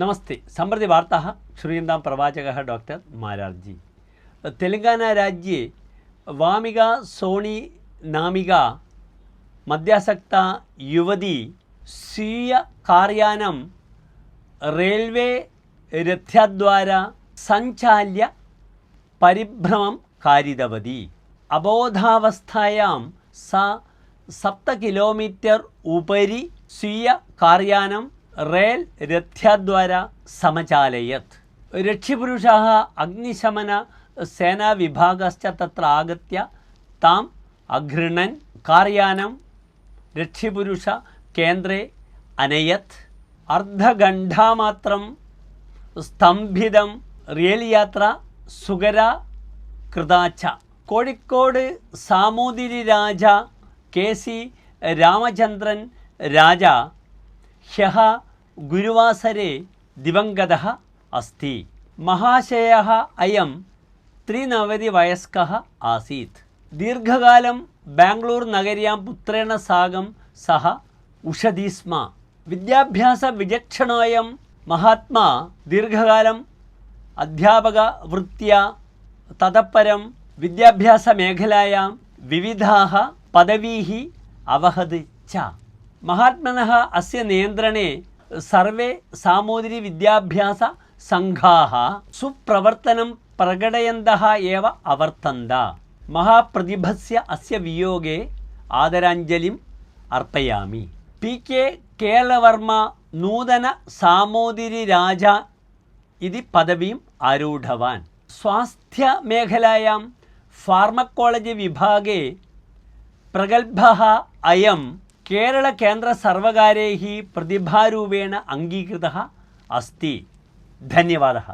നമസ്തേ. സമൃദ്ധി വാർത്ത. ശ്രീന്താം പ്രവാചക ഡോക്ടർ മാരാർജി. തെലങ്കാന രാജ്യെ വാമിക സോണി നാമിക മദ്യാസക്ത യുവതി സ്വീയ കാർയാനം റെയിൽവേ രഥ്യദ്വാര സഞ്ചാല്യ പരിഭ്രമം കാരിതവതി. അബോധാവസ്ഥയാം സ സപ്ത കിലോമീറ്റർ ഉപരി സ്വീയ കാർയാനം रेल् रथ्यद्वारा समचालयत् रक्षिपुरुषाः अग्निशमनसेनाविभागश्च तत्र आगत्य ताम् अघृणन् कार्यानं रक्षिपुरुषकेन्द्रे अनयत् अर्धघण्टामात्रं സ്തംഭിതം റിയൽ യാത്ര സുഗര കൃതാച്ച കോഴിക്കോട് സാമൂതിരി രാജ കെ സി രാമചന്ദ്രൻ രാജ ഹ്യഹ ഗുരുവാസരെ ദിവംഗത അസ്ഥി മഹാശയ അയം ത്രിനവതി വയസ്ക ആസീത്. ദീർഘകാലം ബാംഗ്ലൂർ നഗര്യാം പുത്രേണ സാഗം സഹ ഉഷധീസ്മ. വിദ്യാഭ്യാസ വിചക്ഷണോയം മഹാത്മാ ദീർഘകാലം അധ്യാപക വൃത്തിയ തതപ്പരം വിദ്യാഭ്യാസ മേഖലയാം വിവിധ പദവീ അവഹത് ച. മഹാത്മനഹ അസ്യ നിയന്ത്രണേ സർവേ സാമൂതിരി വിദ്യാഭ്യാസ സംഘാഹ സുപ്രവർത്തനം പ്രകടയന്തഃ ഏവ അവർത്തന്ത. മഹാപ്രതിഭസ്യ അസ്യ വിയോഗേ ആദരാഞ്ജലിം അർപ്പയാമി. പി കെ കേളവർമ്മ നൂതന സാമൂതിരി രാജ ഇതി പദവിയും ആരൂഢവാൻ. സ്വാസ്ഥ്യ മേഖലയാം ഫാർമക്കോളജി വിഭാഗേ പ്രഗത്ഭ അയം केरळकेन्द्रसर्वकारैः प्रतिभारूपेण अङ्गीकृतः अस्ति धन्यवादः